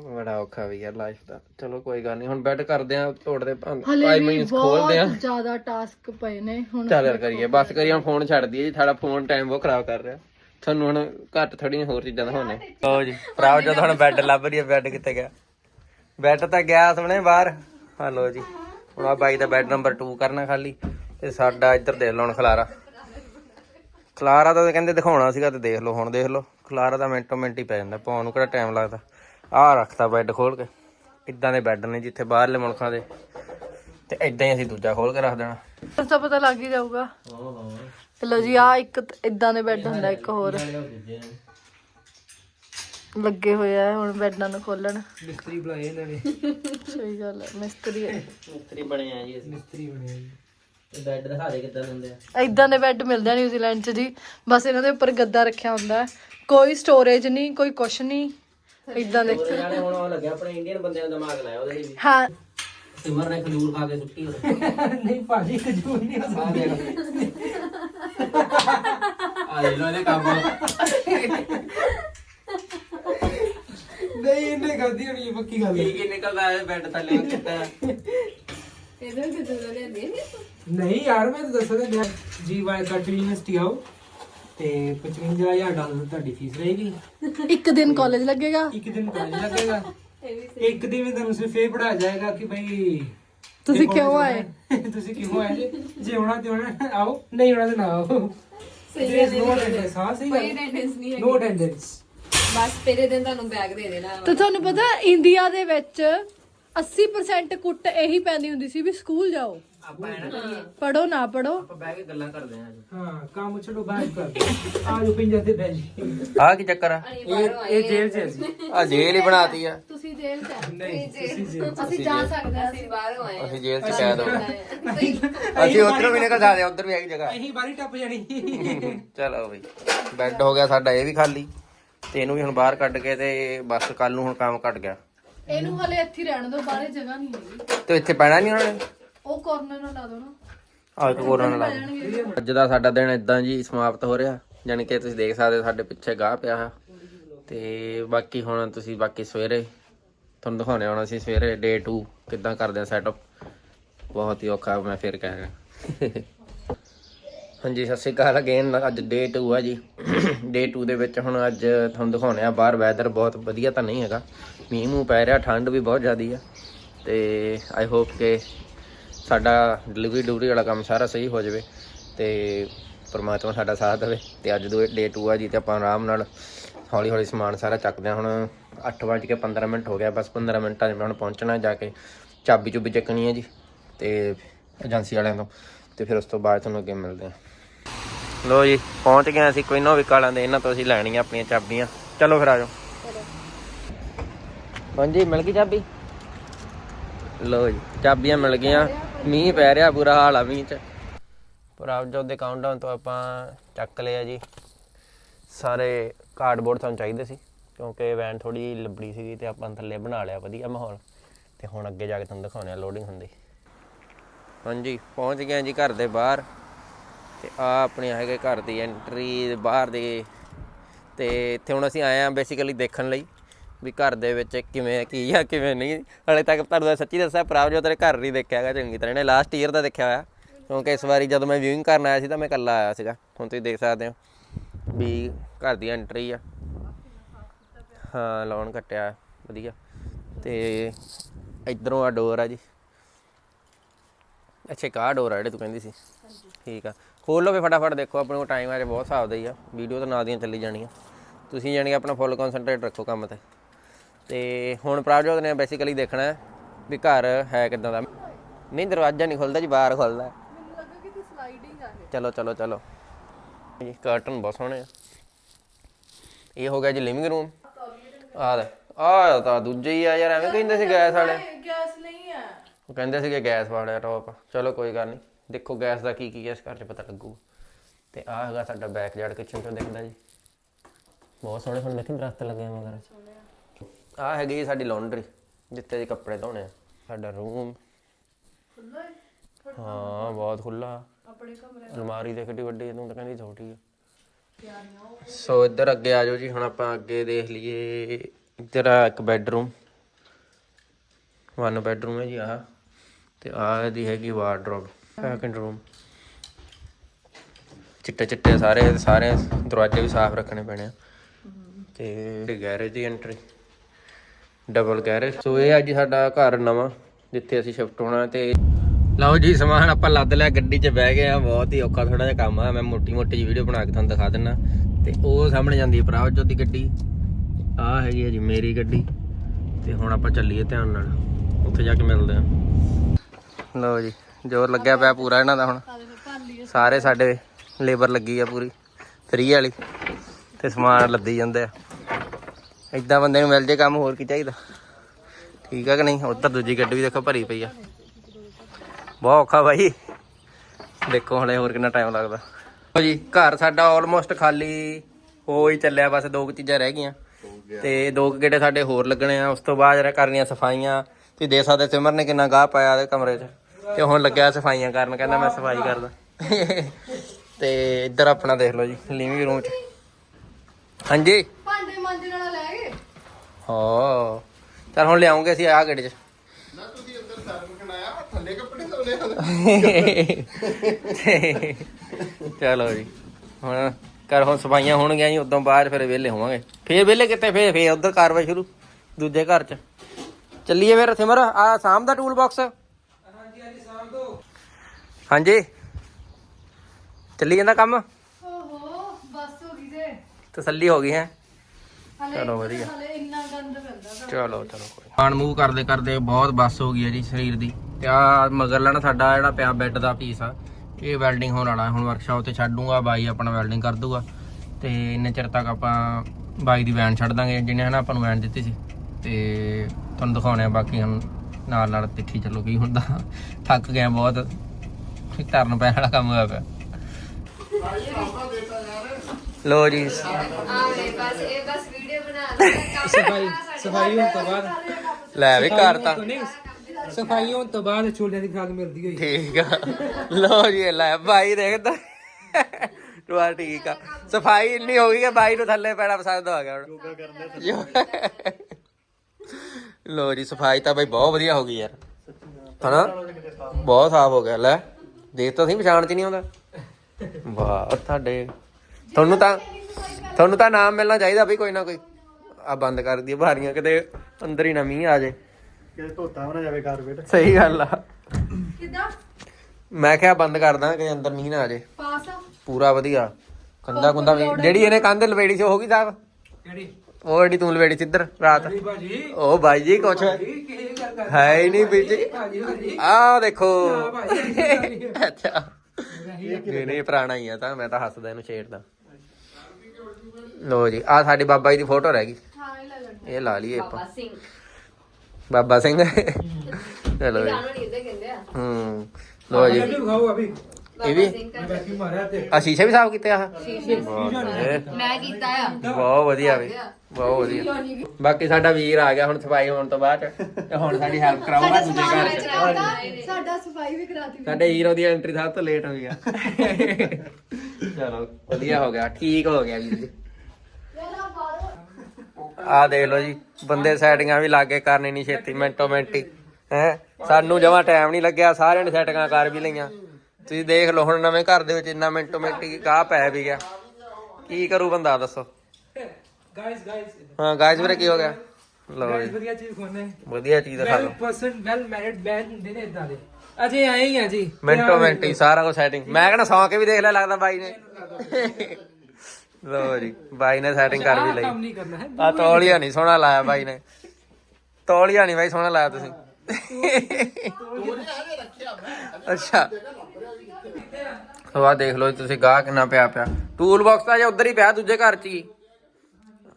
ਬੜਾ ਔਖਾ ਵੀ ਯਾਰ ਲਾਈਫ ਦਾ। ਚਲੋ ਕੋਈ ਗੱਲ ਨਹੀਂ ਹੁਣ ਬੈਠ ਕਰਦੇ ਆ ਤੋੜਦੇ ਹਲੇ 5 ਵੀ ਮਿੰਟ ਖੋਲਦੇ ਆ। ਬਹੁਤ ਜ਼ਿਆਦਾ ਟਾਸਕ ਪਏ ਨੇ ਹੁਣ ਚੱਲ ਯਾਰ ਕਰੀਏ ਬਸ ਕਰੀਏ ਹੁਣ ਫੋਨ ਛੱਡ ਦਈਏ ਜੀ ਸਾਡਾ ਫੋਨ ਟਾਈਮ ਬਹੁਤ ਖਰਾਬ ਕਰ ਰਿਹਾ। ਤੁਹਾਨੂੰ ਹੁਣ ਘੱਟ ਥੋੜੀਆਂ ਹੋਰ ਚੀਜ਼ਾਂ ਦਿਖਾਉਣੇ ਲਓ ਜੀ ਭਰਾਓ ਜਦੋਂ ਹੁਣ ਬੈੱਡ ਲੱਭ ਰਹੀ ਹੈ ਬੈੱਡ ਕਿੱਥੇ ਗਿਆ? ਬੈੱਡ ਤਾਂ ਗਿਆ ਸੁਣੇ ਬਾਹਰ। ਹਾਂ ਲਓ ਜੀ। ਹੁਣ ਆ ਬਾਈ ਦਾ ਬੈੱਡ ਨੰਬਰ 2 ਕਰਨਾ ਖਾਲੀ ਤੇ ਸਾਡਾ ਇੱਧਰ ਦੇਖ ਲਓ ਹੁਣ ਖਲਾਰਾ। ਖਲਾਰਾ ਤਾਂ ਕਹਿੰਦੇ ਦਿਖਾਉਣਾ ਸੀਗਾ ਤੇ ਦੇਖ ਲਓ ਹੁਣ ਦੇਖ ਲਓ। ਖਲਾਰਾ ਤਾਂ ਮਿੰਟੋ ਮਿੰਟ ਹੀ ਪੈ ਜਾਂਦਾ ਪਾਉਣ ਨੂੰ ਕਿਹੜਾ ਟਾਈਮ ਲੱਗਦਾ। ਆਹ ਰੱਖਤਾ ਬੈੱਡ ਖੋਲ ਕੇ। ਇਦਾਂ ਦੇ ਬੈੱਡ ਨੇ ਜਿੱਥੇ ਬਾਹਰਲੇ ਮੁਲਕਾਂ ਦੇ। ਤੇ ਇਦਾਂ ਹੀ ਅਸੀਂ ਦੂਜਾ ਖੋਲ ਕੇ ਰੱਖ ਦੇਣਾ। ਦਾ ਪਤਾ ਲੱਗ ਹੀ ਜਾਊਗਾ। ਚਲੋ ਜੀ ਆ ਇੱਕ ਇਦਾਂ ਦੇ ਬੈੱਡ ਹੁੰਦਾ ਇੱਕ ਹੋਰ। ਲੱਗੇ ਹੋਏ ਆ ਹੁਣ ਬੈੱਡਾਂ ਨੂੰ ਖੋਲਣ। ਮਿਸਤਰੀ ਬੁਲਾਏ ਇਹਨਾਂ ਨੇ। ਸਹੀ ਗੱਲ ਹੈ ਮਿਸਤਰੀ ਮਿਸਤਰੀ ਬਣੇ ਆ ਜੀ ਮਿਸਤਰੀ ਬਣੇ ਆ ਜੀ। ਬੈੱਡ ਦਿਖਾ ਦੇ ਕਿੱਦਾਂ ਹੁੰਦੇ ਆ। ਇਦਾਂ ਦੇ ਬੈੱਡ ਮਿਲਦੇ ਆ ਨਿਊਜ਼ੀਲੈਂਡ 'ਚ ਜੀ। ਬਸ ਇਹਨਾਂ ਦੇ ਉੱਪਰ ਗੱਦਾ ਰੱਖਿਆ ਹੁੰਦਾ। ਹੈ। ਕੋਈ ਸਟੋਰੇਜ ਨਹੀਂ ਕੋਈ ਕੁਛ ਨਹੀਂ। ਇਦਾਂ ਦੇ। ਨਾਲੇ ਹੁਣ ਉਹ ਲੱਗਿਆ ਆਪਣੇ ਇੰਡੀਅਨ ਬੰਦਿਆਂ ਦਾ ਦਿਮਾਗ ਲਾਇਆ ਉਹਦੇ ਵੀ। ਹਾਂ। ਸਿਮਰ ਨੇ ਖਜੂਰ ਖਾ ਕੇ ਸੁੱਟੀ ਉਹਦੇ। ਨਹੀਂ ਭਾਜੀ ਕਜੂਰ ਨਹੀਂ ਆ ਆ ਦੇਖ। ਆ ਲੈ ਲੋ ਇਹਦੇ ਕੰਮ। ਨਹੀਂ ਇਹਨੇ ਗਲਤੀ ਹੋਣੀ ਹੈ ਪੱਕੀ ਗੱਲ ਹੈ। ਕੀ ਨਿਕਲਦਾ ਹੈ ਬੈੱਡ ਥੱਲੇ ਕਿੱਦਾਂ ਨਹੀਂ ਯਾਰ ਮੈਂ ਤਾਂ ਦੱਸਾਂ ਤੇ ਜੀ ਵਾਈ ਕੱਟ ਯੂਨੀਵਰਸਿਟੀ ਆਓ ਤੇ 55000 ਡਾਲਰ ਤੁਹਾਡੀ ਫੀਸ ਰਹੇਗੀ। ਇੱਕ ਦਿਨ ਕਾਲਜ ਲੱਗੇਗਾ। ਇੱਕ ਦਿਨ ਕਾਲਜ ਲੱਗੇਗਾ। ਇੱਕ ਦਿਨ ਵਿੱਚ ਤੁਹਾਨੂੰ ਸਿਰਫ ਇਹ ਪੜਾਇਆ ਜਾਏਗਾ ਕਿ ਭਾਈ ਤੁਸੀਂ ਇਹ ਕਿਉਂ ਆਏ? ਆਉਣਾ। ਤੁਸੀਂ ਕਿਉਂ ਆਏ? ਜੀ? ਜੇ ਆਉਣਾ ਤੇ ਆਉਣਾ ਆਓ। ਨਹੀਂ ਆਉਣਾ ਤੇ ਨਾ ਆਓ। ਸਹੀ ਹੈ ਨੋ ਅਟੈਂਡੈਂਸ ਹਾਂ। ਸਹੀ ਕੋਈ ਅਟੈਂਡੈਂਸ ਨਹੀਂ ਹੈ ਨੋ ਅਟੈਂਡੈਂਸ ਬਸ ਪਹਿਲੇ ਦਿਨ ਤੁਹਾਨੂੰ ਬੈਗ ਦੇ ਦੇਣਾ ਤੇ ਤੁਹਾਨੂੰ ਪਤਾ ਇੰਡੀਆ ਦੇ ਵਿੱਚ 80% ਕੁੱਟ ਇਹੀ ਪੈਂਦੀ ਹੁੰਦੀ ਸੀ ਵੀ ਸਕੂਲ ਜਾਓ। ਆਪਾਂ ਐ ਨਾ ਕਰੀਏ ਪੜੋ ਨਾ ਪੜੋ ਆਪਾਂ ਬਹਿ ਕੇ ਗੱਲਾਂ ਕਰਦੇ ਆਂ ਹਾਂ ਕੰਮ ਛੱਡੋ ਬਾਹਰ ਕਰ ਆ ਜੋ ਪਿੰਜਾ ਤੇ ਬਹਿ ਜੀ। ਆ ਕੀ ਚੱਕਰ ਆ? ਇਹ ਇਹ ਜੇਲ੍ਹ ਚ ਸੀ ਆ ਜੇਲ੍ਹ ਹੀ ਬਣਾਤੀ ਆ। ਤੁਸੀਂ ਜੇਲ੍ਹ ਚ ਆ। ਨਹੀਂ ਤੁਸੀਂ ਅਸੀਂ ਜਾ ਸਕਦੇ ਹਾਂ ਅਸੀਂ ਬਾਹਰੋਂ ਆਏ ਅਸੀਂ ਜੇਲ੍ਹ ਚ ਕੈਦ ਹੋ। ਗਏ ਅਸੀਂ ਉਧਰੋਂ ਵੀ ਨਿਕਲ ਸਕਦੇ ਉਧਰ ਵੀ ਹੈਗੀ ਜਗ੍ਹਾ। ਅਹੀਂ ਬਾਰੀ ਟੱਪ ਜਾਣੀ। ਚਲੋ ਬਈ ਬੈੱਡ ਹੋ ਗਿਆ ਸਾਡਾ ਇਹ ਵੀ ਖਾਲੀ। ਤੇ ਇਹਨੂੰ ਵੀ ਹੁਣ ਬਾਹਰ ਕੱਢ ਕੇ ਤੇ ਬਸ ਕੱਲ ਨੂੰ ਹੁਣ ਕੰਮ ਘਟ ਗਿਆ। ਇਹਨੂੰ ਹਲੇ ਇੱਥੇ ਹੀ ਰਹਿਣ ਦਿਓ ਬਾਹਰੇ ਜਗ੍ਹਾ ਨਹੀਂ ਹੈਗੀ। ਤੇ ਇੱਥੇ ਪੈਣਾ ਨਹੀਂ ਉਹਨਾਂ ਨੇ? ਉਹ ਕਾਰਨਰ ਨੂੰ ਲਾ ਦਿਓ ਨਾ। ਆ ਇੱਕ ਕੋਰਨ ਲਾ ਅੱਜ ਦਾ ਸਾਡਾ ਦਿਨ ਇਦਾਂ ਜੀ ਸਮਾਪਤ ਹੋ ਰਿਹਾ। ਯਾਨੀ ਕਿ ਤੁਸੀਂ ਦੇਖ ਸਕਦੇ ਹੋ ਸਾਡੇ ਪਿੱਛੇ ਗਾਹ ਪਿਆ ਹੈ। ਤੇ ਬਾਕੀ ਹੁਣ ਤੁਸੀਂ ਬਾਕੀ ਸਵੇਰੇ ਤੁਹਾਨੂੰ ਦਿਖਾਉਣੇ ਆਉਣਾ ਸੀ ਸਵੇਰੇ ਡੇ 2 ਕਿੱਦਾਂ ਕਰਦੇ ਆ ਸੈਟਅਪ ਬਹੁਤ ਹੀ ਔਖਾ ਮੈਂ ਫਿਰ ਕਹਿ ਰਿਹਾ। ਹਾਂਜੀ, ਸਤਿ ਸ਼੍ਰੀ ਅਕਾਲ ਅਗੇਨ ਅੱਜ ਡੇ 2 ਆ ਜੀ। ਡੇ 2 ਦੇ ਵਿੱਚ ਹੁਣ ਅੱਜ ਤੁਹਾਨੂੰ ਦਿਖਾਉਣੇ ਆ ਬਾਹਰ ਵੈਦਰ ਬਹੁਤ ਵਧੀਆ ਤਾਂ ਨਹੀਂ ਹੈਗਾ। ਮੀਂਹ ਮੂੰਹ ਪੈ ਰਿਹਾ, ਠੰਡ ਵੀ ਬਹੁਤ ਜ਼ਿਆਦੀ ਆ। ਤੇ ਆਈ ਹੋਪ ਕਿ ਸਾਡਾ ਡਿਲੀਵਰੀ ਡਿਲੀਵਰੀ ਵਾਲਾ ਕੰਮ ਸਾਰਾ ਸਹੀ ਹੋ ਜਾਵੇ ਤੇ ਪਰਮਾਤਮਾ ਸਾਡਾ ਸਾਥ ਦੇਵੇ। ਤੇ ਅੱਜ ਦੋ ਡੇ 2 ਆ ਜੀ ਤੇ ਆਪਾਂ ਆਰਾਮ ਨਾਲ ਹੌਲੀ ਹੌਲੀ ਸਮਾਨ ਸਾਰਾ ਚੱਕਦੇ ਹਾਂ। ਹੁਣ 8:15 ਮਿੰਟ ਹੋ ਗਿਆ, ਬਸ 15 ਮਿੰਟਾਂ 'ਚ ਮੈਂ ਹੁਣ ਪਹੁੰਚਣਾ ਜਾ ਕੇ। ਚਾਬੀ ਚੁਬੀ ਚੱਕਣੀ ਹੈ ਜੀ ਤੇ ਏਜੰਸੀ ਵਾਲਿਆਂ ਤੋਂ। ਤੇ ਫਿਰ ਉਸ ਤੋਂ ਬਾਅਦ ਤੁਹਾਨੂੰ ਅੱਗੇ ਮਿਲਦੇ ਹਾਂ। ਲੋ ਜੀ ਪਹੁੰਚ ਗਏ ਅਸੀਂ ਕੋਈ ਨੋ ਵਿਕਾਲਾਂ ਦੇ ਇਹਨਾਂ ਤੋਂ ਅਸੀਂ ਲੈਣੀਆਂ ਆਪਣੀਆਂ ਚਾਬੀਆਂ। ਚਲੋ ਫਿਰ ਆ ਜਾਓ। ਹਾਂਜੀ ਮਿਲ ਗਈ ਚਾਬੀ? ਲੋ ਜੀ ਚਾਬੀਆਂ ਮਿਲ ਗਈਆਂ। ਮੀਂਹ ਪੈ ਰਿਹਾ ਬੁਰਾ ਹਾਲ ਆ ਮੀਂਹ ਚ। ਪ੍ਰਭਜੋਤ ਦੇ ਕਾਊਂਟਡਾਊਨ ਤੋਂ ਆਪਾਂ ਚੱਕ ਲਿਆ ਜੀ। ਸਾਰੇ ਕਾਰਡਬੋਰਡ ਸਾਨੂੰ ਚਾਹੀਦੇ ਸੀ ਕਿਉਂਕਿ ਵੈਨ ਥੋੜੀ ਲੱਭੜੀ ਸੀਗੀ ਤੇ ਆਪਾਂ ਥੱਲੇ ਬਣਾ ਲਿਆ ਵਧੀਆ ਮਾਹੌਲ। ਤੇ ਹੁਣ ਅੱਗੇ ਜਾ ਕੇ ਤੁਹਾਨੂੰ ਦਿਖਾਉਂਦੇ ਆ ਲੋਡਿੰਗ ਹੁੰਦੀ। ਹਾਂਜੀ ਪਹੁੰਚ ਗਏ ਜੀ ਘਰ ਦੇ ਬਾਹਰ। ਤੇ ਆ ਆਪਣੇ ਹੈਗੇ ਘਰ ਦੀ ਐਂਟਰੀ ਬਾਹਰ ਦੇ। ਤੇ ਇੱਥੇ ਹੁਣ ਅਸੀਂ ਆਏ ਆ ਬੇਸਿਕਲੀ ਦੇਖਣ ਲਈ ਵੀ ਘਰ ਦੇ ਵਿੱਚ ਕਿਵੇਂ ਕੀ ਆ ਕਿਵੇਂ ਨਹੀਂ। ਹਲੇ ਤੱਕ ਤੁਹਾਨੂੰ ਸੱਚੀ ਦੱਸਿਆ ਪ੍ਰਾਪਜੋਤ ਤੇਰੇ ਘਰ ਨਹੀਂ ਦੇਖਿਆ ਹੈਗਾ ਚੰਗੀ ਤਰ੍ਹਾਂ। ਇਹਨੇ ਲਾਸਟ ਈਅਰ ਦਾ ਦੇਖਿਆ ਹੋਇਆ। ਕਿਉਂਕਿ ਇਸ ਵਾਰੀ ਜਦੋਂ ਮੈਂ ਵਿਊਇੰਗ ਕਰਨ ਆਇਆ ਸੀ ਤਾਂ ਮੈਂ ਇਕੱਲਾ ਆਇਆ ਸੀਗਾ। ਹੁਣ ਤੁਸੀਂ ਦੇਖ ਸਕਦੇ ਹੋ ਵੀ ਘਰ ਦੀ ਐਂਟਰੀ ਆ। ਹਾਂ ਲਾਉਣ ਕੱਟਿਆ ਵਧੀਆ। ਤੇ ਇਧਰੋਂ ਆ ਡੋਰ ਆ ਜੀ। ਅੱਛਾ ਕਾ ਡੋਰ ਆ ਜਿਹੜੇ ਤੂੰ ਕਹਿੰਦੀ ਸੀ। ਠੀਕ ਆ। ਖੋਲ ਲਓ ਫੇ ਫਟਾਫਟ ਦੇਖੋ ਆਪਣੇ ਕੋਲ ਟਾਈਮ ਆ ਜੇ ਬਹੁਤ ਹਿਸਾਬ ਦਾ ਹੀ ਆ। ਵੀਡੀਓ ਤਾਂ ਨਾਲ ਦੀਆਂ ਚੱਲੀ ਜਾਣੀਆਂ ਤੁਸੀਂ ਜਾਣੀ ਕਿ ਆਪਣਾ ਫੁੱਲ ਕਨਸੈਂਟਰੇਟ ਰੱਖੋ ਕੰਮ ਤੇ। ਤੇ ਹੁਣ ਪ੍ਰਭਜੋਤ ਨੇ ਬੇਸਿਕਲੀ ਦੇਖਣਾ ਹੈ ਵੀ ਘਰ ਹੈ ਕਿਦਾਂ ਦਾ। ਨਹੀਂ ਦਰਵਾਜ਼ਾ ਨਹੀਂ ਖੁੱਲਦਾ ਜੀ ਬਾਹਰ ਖੁੱਲਦਾ। ਮੈਨੂੰ ਲੱਗਾ ਕਿ ਤੇ ਸਲਾਈਡਿੰਗ ਆ ਇਹ। ਚਲੋ ਚਲੋ ਚਲੋ। ਇਹ ਕਰਟਨ ਬਹੁਤ ਸੋਹਣੇ ਆ। ਇਹ ਹੋ ਗਿਆ ਜੀ ਲਿਵਿੰਗ ਰੂਮ ਆ ਦੇ ਆ ਤਾਂ ਦੂਜੇ ਹੀ ਆ ਯਾਰ ਐਵੇਂ ਕਹਿੰਦੇ ਸੀ ਗੈਸ ਵਾਲੇ। ਗੈਸ ਨਹੀਂ ਹੈ ਉਹ ਕਹਿੰਦੇ ਸੀਗੇ ਗੈਸ ਵਾਲਾ ਟੌਪ ਚਲੋ ਕੋਈ ਗੱਲ ਨਹੀਂ। ਦੇਖੋ ਗੈਸ ਦਾ ਕੀ ਕੀ ਹੈ ਇਸ ਘਰ 'ਚ ਪਤਾ ਲੱਗੂ। ਤੇ ਆ ਹੈਗਾ ਸਾਡਾ ਬੈਕ ਯਾਰਡ ਕਿਚਨ ਤੋਂ ਦਿਖਦਾ ਜੀ। ਬਹੁਤ ਸੋਹਣੇ ਸੋਹਣੇ ਲੇਕਿਨ ਦਰਖਤ ਲੱਗੇ ਆ ਮਗਰ। ਆ ਹੈਗੀ ਜੀ ਸਾਡੀ ਲਾਂਡਰੀ ਜਿੱਥੇ ਜੀ ਕੱਪੜੇ ਧੋਣੇ ਆ। ਸਾਡਾ ਰੂਮ ਖੁੱਲਾ ਹੈ? ਬਹੁਤ ਖੁੱਲਾ ਆਪਣੇ ਕਮਰੇ ਅਲਮਾਰੀ ਦੇ ਕਿੱਡੀ ਵੱਡੀ ਤੂੰ ਤਾਂ ਕਹਿੰਦੀ ਛੋਟੀ ਉਹ ਸੋ ਇੱਧਰ ਅੱਗੇ ਆ ਜਾਓ ਜੀ ਹੁਣ ਆਪਾਂ ਅੱਗੇ ਦੇਖ ਲਈਏ। ਇੱਧਰ ਆ ਇੱਕ ਬੈੱਡਰੂਮ ਵਨ ਬੈੱਡਰੂਮ ਹੈ ਜੀ ਆਹ। ਤੇ ਆਹ ਦੀ ਹੈਗੀ ਵਾਰਡਰੋਬ ਸੈਕੰਡ ਰੂਮ ਚਿੱਟੇ ਚਿੱਟੇ ਸਾਰੇ ਸਾਰੇ ਦਰਵਾਜ਼ੇ ਵੀ ਸਾਫ਼ ਰੱਖਣੇ ਪੈਣੇ ਆ। ਤੇ ਗੈਰੇਜ ਦੀ ਐਂਟਰੀ ਡਬਲ ਗੈਰੇਜ। ਸੋ ਇਹ ਆ ਜੀ ਸਾਡਾ ਘਰ ਨਵਾਂ ਜਿੱਥੇ ਅਸੀਂ ਸ਼ਿਫਟ ਹੋਣਾ ਤੇ ਲਓ ਜੀ ਸਮਾਨ ਆਪਾਂ ਲੱਦ ਲਿਆ ਗੱਡੀ 'ਚ ਬਹਿ ਗਏ ਆ। ਬਹੁਤ ਹੀ ਔਖਾ ਥੋੜਾ ਜਿਹਾ ਕੰਮ ਆ। ਮੈਂ ਮੋਟੀ ਮੋਟੀ ਜੀ ਵੀਡੀਓ ਬਣਾ ਕੇ ਤੁਹਾਨੂੰ ਦਿਖਾ ਦਿੰਨਾ। ਤੇ ਉਹ ਸਾਹਮਣੇ ਜਾਂਦੀ ਹੈ ਪ੍ਰਾਵਜੋਤ ਦੀ ਗੱਡੀ। ਆ ਹੈਗੀ ਹੈ ਜੀ ਮੇਰੀ ਗੱਡੀ। ਤੇ ਹੁਣ ਆਪਾਂ ਚੱਲੀਏ ਧਿਆਨ ਨਾਲ। ਉੱਥੇ ਜਾ ਕੇ ਮਿਲਦੇ ਆ। ਲਓ ਜੀ। ਜ਼ੋਰ ਲੱਗਿਆ ਪਿਆ ਪੂਰਾ ਇਹਨਾਂ ਦਾ ਹੁਣ। ਸਾਰੇ ਸਾਡੇ ਲੇਬਰ ਲੱਗੀ ਆ ਪੂਰੀ ਫਰੀ ਵਾਲੀ। ਤੇ ਸਮਾਨ ਲੱਦੀ ਜਾਂਦੇ ਆ। ਇਦਾਂ ਬੰਦੇ ਨੂੰ ਮਿਲ ਜੇ ਕੰਮ ਹੋਰ ਕੀ ਚਾਹੀਦਾ। ਠੀਕ ਆ ਕਿ ਨਹੀਂ? ਉੱਧਰ ਦੂਜੀ ਗੱਡੀ ਵੀ ਦੇਖੋ ਭਰੀ ਪਈ ਆ। ਬਹੁਤ ਔਖਾ ਬਾਈ। ਦੇਖੋ ਹਲੇ ਹੋਰ ਕਿੰਨਾ ਟਾਈਮ ਲੱਗਦਾ। ਲਓ ਜੀ, ਘਰ ਸਾਡਾ ਆਲਮੋਸਟ ਖਾਲੀ ਹੋ ਹੀ ਚੱਲਿਆ। ਬਸ ਦੋ ਕੁ ਚੀਜ਼ਾਂ ਰਹਿ ਗਈਆਂ। ਤੇ ਦੋ ਕੁ ਗੇੜੇ ਸਾਡੇ ਹੋਰ ਲੱਗਣੇ ਆ। ਉਸ ਤੋਂ ਬਾਅਦ ਜਿਹੜਾ ਕਰਨੀਆਂ ਸਫਾਈਆਂ। ਤੁਸੀਂ ਦੇ ਸਕਦੇ ਸਿਮਰ ਨੇ ਕਿੰਨਾ ਗਾਹ ਪਾਇਆ ਉਹਦੇ ਕਮਰੇ 'ਚ। ਤੇ ਹੁਣ ਲੱਗਿਆ ਸਫਾਈਆਂ ਕਰਨ ਕਹਿੰਦਾ ਮੈਂ ਸਫ਼ਾਈ ਕਰਦਾ। ਤੇ ਇੱਧਰ ਆਪਣਾ ਦੇਖ ਲਓ ਜੀ ਲਿਵਿੰਗ ਰੂਮ 'ਚ। ਹਾਂਜੀ? ਭਾਂਡੇ ਮਾਂਜਣ ਵਾਲਾ ਲੈ ਗਏ। ਹਾਂ। ਚਲ ਹੁਣ ਲਿਆਉਂਗੇ ਅਸੀਂ ਆਹ ਗੇੜੇ 'ਚ। ਚਲੋ ਜੀ। ਹੁਣ ਕਰ ਹੁਣ ਸਫਾਈਆਂ ਹੋਣਗੀਆਂ ਜੀ ਉਦੋਂ ਬਾਅਦ ਫਿਰ ਵਿਹਲੇ ਹੋਵਾਂਗੇ। ਫੇਰ ਵਿਹਲੇ ਕਿੱਥੇ? ਫੇਰ ਫੇਰ ਉਧਰ ਕਾਰਵਾਈ ਸ਼ੁਰੂ ਦੂਜੇ ਘਰ 'ਚ। ਚੱਲੀਏ ਫਿਰ ਸਿਮਰ ਆ ਸਾਮ ਦਾ ਟੂਲ ਬਾਕਸ ਹਾਂਜੀ। ਚੱਲੀ ਜਾਂਦਾ ਕੰਮ? ਓਹੋ ਬਸ ਹੋ ਗਈ ਜੇ। ਤਸੱਲੀ ਹੋ ਗਈ ਹੈ। ਹਲੇ ਚਲੋ ਵਧੀਆ। ਹਲੇ ਇੰਨਾ ਗੰਦ ਪੈਂਦਾ ਚਲੋ ਚਲੋ ਕੋਈ ਖਾਣ ਮੂਵ ਕਰਦੇ ਕਰਦੇ ਬਹੁਤ ਬੱਸ ਹੋ ਗਈ ਹੈ ਜੀ ਸਰੀਰ ਦੀ। ਤੇ ਆ ਮਗਰਲਾ ਨਾ ਸਾਡਾ ਜਿਹੜਾ ਪਿਆ ਬੈੱਡ ਦਾ ਪੀਸ ਆ ਇਹ ਵੈਲਡਿੰਗ ਹੋਣ ਵਾਲਾ। ਹੁਣ ਵਰਕਸ਼ਾਪ ਤੇ ਛੱਡ ਦੂੰਗਾ ਬਾਈ ਆਪਣਾ ਵੈਲਡਿੰਗ ਕਰ ਦੂਗਾ। ਤੇ ਇੰਨੇ ਚਿਰ ਤੱਕ ਆਪਾਂ ਬਾਈ ਦੀ ਵੈਨ ਛੱਡ ਦਾਂਗੇ। ਜਿਹਨੇ ਹਨਾ ਆਪਾਂ ਨੂੰ ਵੈਨ ਦਿੱਤੀ ਸੀ। ਤੇ ਤੁਹਾਨੂੰ ਦਿਖਾਉਣੇ ਆ ਬਾਕੀ ਹੁਣ ਨਾਲ ਨਾਲ ਦੇਖੀ ਚੱਲੋ ਕੀ ਹੁੰਦਾ ਥੱਕ ਗਏ ਆ ਬਹੁਤ। ਧਰਨ ਪੈਣ ਵਾਲਾ ਕੰਮ ਹੋਇਆ ਪਿਆ। ਲੋ ਜੀ। ਆਵੇ ਬਸ ਇਹ ਬਸ ਵੀਡੀਓ ਬਣਾ ਲੈ ਸਫ਼ਾਈ ਸਫ਼ਾਈ ਹੋਣ ਤੋਂ ਬਾਅਦ। ਲੈ ਵੀ ਘਰ ਤਾਂ। ਸਫ਼ਾਈ ਹੋਣ ਤੋਂ ਬਾਅਦ ਛੋਲਿਆਂ ਦੀ ਖਰਾਕ ਮਿਲਦੀ ਹੋਈ। ਠੀਕ ਆ। ਲੋ ਜੀ ਲੈ ਬਾਈ ਦੇਖਦਾ ਟੁਆ ਠੀਕ ਆ। ਸਫ਼ਾਈ ਇੰਨੀ ਹੋ ਗਈ ਕਿ ਬਾਈ ਨੂੰ ਥੱਲੇ ਪੈਣਾ ਪਸੰਦ ਆ ਗਿਆ ਹੁਣ। ਲੋ ਜੀ ਸਫ਼ਾਈ ਤਾਂ ਬਾਈ ਬਹੁਤ ਵਧੀਆ ਹੋ ਗਈ ਯਾਰ। ਹਨਾ? ਬਹੁਤ ਸਾਫ਼ ਹੋ ਗਿਆ ਲੈ। ਦੇਖ ਤਾਂ ਸਹੀ ਪਛਾਣ ਚ ਨਹੀਂ ਆਉਂਦਾ। ਵਾਹ ਤੁਹਾਡੇ ਤੁਹਾਨੂੰ ਤਾਂ ਤੁਹਾਨੂੰ ਤਾਂ ਨਾਮ ਮਿਲਣਾ ਚਾਹੀਦਾ ਵੀ ਕੋਈ ਨਾ ਕੋਈ। ਆ ਬੰਦ ਕਰ ਦਈਏ ਬਾਰੀਆਂ ਕਿਤੇ ਅੰਦਰ ਹੀ ਨਾ ਮੀਂਹ ਆ ਜੇ। ਕਿ ਧੋਤਾ ਨਾ ਜਾਵੇ ਕਾਰਪੇਟ ਸਹੀ ਗੱਲ ਆ। ਕਿਦਾਂ? ਮੈਂ ਕਿਹਾ ਬੰਦ ਕਰ ਦਾਂ ਕਿ ਅੰਦਰ ਮੀਂਹ ਨਾ ਆ ਜੇ। ਪਾਸ ਪੂਰਾ ਵਧੀਆ। ਕੰਦਾ ਕੁੰਦਾ ਵੀ ਜਿਹੜੀ ਇਹਨੇ ਕੰਧ ਲਵੇੜੀ ਸੀ ਉਹ ਹੋ ਗਈ ਸਾਹਿਬ ਕਿਹੜੀ? ਉਹ ਜਿਹੜੀ ਤੂੰ ਲਵੇੜੀ ਸੀ ਇੱਧਰ ਰਾਤ ਭਾਜੀ। ਉਹ ਬਾਈ ਜੀ ਕੁਛ ਗੱਲ ਕਰ ਹੈ ਹੀ ਨਹੀਂ ਬੀਜੀ। ਭਾਜੀ ਭਾਜੀ ਆਹ ਦੇਖੋ। ਭਾਜੀ ਅੱਛਾ। ਨਹੀਂ ਨਹੀਂ ਪੁਰਾਣਾ ਹੀ ਆ ਤਾਂ ਮੈਂ ਤਾਂ ਹੱਸਦਾ ਇਹਨੂੰ ਛੇੜਦਾ। ਲੋ ਜੀ ਆ ਸਾਡੇ ਬਾਬਾ ਜੀ ਦੀ ਫੋਟੋ ਰਹਿ ਗਈ। ਹਾਂ ਇਹ ਲੱਗਣ ਇਹ ਲਾ ਲਈਏ ਆਪਾਂ। ਬਾਬਾ ਸਿੰਘ। ਬਾਬਾ ਸਿੰਘ। ਚਲੋ ਜੀ। ਜਾਨੋ ਨਹੀਂ ਇਹਦੇ ਕਹਿੰਦੇ ਆ। ਹੂੰ। ਲੋ ਜੀ। ਅਭੀ ਖਾਓ ਅਭੀ। ਇਹ ਵੀ? ਸਿੰਘ ਮੈਂ ਬੈਠੀ ਮਾਰਿਆ ਤੇ। ਆ ਸ਼ੀਸ਼ੇ ਵੀ ਸਾਫ਼ ਕੀਤੇ ਆ। ਮੈਂ ਕੀਤਾ ਆ। ਬਹੁਤ ਵਧੀਆ ਵੀ। ਬਹੁਤ ਵਧੀਆ। ਬਾਕੀ ਸਾਡਾ ਵੀਰ ਆ ਗਿਆ ਹੁਣ ਸਫ਼ਾਈ ਹੋਣ ਤੋਂ ਬਾਅਦ ਤੇ ਹੁਣ ਸਾਡੀ ਹੈਲਪ ਕਰਾਊਗਾ ਦੂਜੇ ਘਰ ਚ। ਸਾਡਾ ਸਫ਼ਾਈ ਵੀ ਕਰਾਤੀ ਸਾਡੇ ਹੀਰੋ ਦੀ ਐਂਟਰੀ ਸਭ ਤੋਂ ਲੇਟ ਹੋ ਗਿਆ ਚਲੋ ਵਧੀਆ ਹੋ ਗਿਆ ਠੀਕ ਹੋ ਗਿਆ ਵੀਰ ਜੀ। ਆ ਦੇਖ ਲਓ ਜੀ ਬੰਦੇ ਸੈਟਿੰਗਾਂ ਵੀ ਲਾਗੇ ਕਰਨੀ ਨਹੀਂ ਛੇਤੀ ਮਿੰਟੋ ਮਿੰਟੀ ਹੈ। ਸਾਨੂੰ ਜਮਾ ਟਾਈਮ ਨਹੀਂ ਲੱਗਿਆ ਸਾਰਿਆਂ ਨੇ ਸੈਟਿੰਗਾਂ ਕਰ ਵੀ ਲਈਆਂ। ਤੁਸੀਂ ਦੇਖ ਲਓ ਹੁਣ ਨਵੇਂ ਘਰ ਦੇ ਵਿੱਚ ਇੰਨਾ ਮਿੰਟੋ ਮਿੰਟੀ ਕਾਹ ਪੈ ਵੀ ਗਿਆ। ਕੀ ਕਰੂ ਬੰਦਾ ਦੱਸੋ? ਗਾਇਸ ਗਾਇਸ ਹਾਂ ਗਾਇਸ ਵੀਰੇ ਕੀ ਹੋ ਗਿਆ? ਲਓ ਗਾਇਸ ਜੀ। ਵਧੀਆ ਚੀਜ਼ ਖੋਨੇ ਵਧੀਆ ਚੀਜ਼ ਦਿਖਾ ਵੈਲ ਪਰਸਨ ਵੈਲ ਮੈਰਿਡ ਬੈਨ ਹੁੰਦੇ ਨੇ ਇਦਾਂ ਦੇ। ਅਜੇ ਆਏ ਹੀ ਆ ਜੀ। ਮਿੰਟੋ ਮਿੰਟੀ ਸਾਰਾ ਕੁਝ ਸੈਟਿੰਗ ਮੈਂ ਕਹਿੰਦਾ ਸੌਂ ਕੇ ਵੀ ਦੇਖ ਲੈ ਲੱਗਦਾ ਬਾਈ ਨੇ। ਲਓ ਜੀ ਬਾਈ ਨੇ ਸੈਟਿੰਗ ਕਰ ਵੀ ਕੰਮ ਲਈ। ਨਹੀਂ ਕਰਨਾ ਹੈ। ਆ ਤੌਲੀਆ ਨਹੀਂ। ਸੋਹਣਾ ਲਾਇਆ ਬਾਈ ਨੇ। ਤੌਲੀਆ ਨਹੀਂ ਬਾਈ ਸੋਹਣਾ ਲਾਇਆ ਤੁਸੀਂ। ਅੱਛਾ। ਆ ਦੇਖ ਲਓ ਜੀ ਤੁਸੀਂ ਗਾਹ ਕਿੰਨਾ ਪਿਆ ਪਿਆ। ਟੂਲ ਬਾਕਸ ਤਾਂ ਜੇ ਉਧਰ ਹੀ ਪਿਆ ਦੂਜੇ ਘਰ 'ਚ ਹੀ।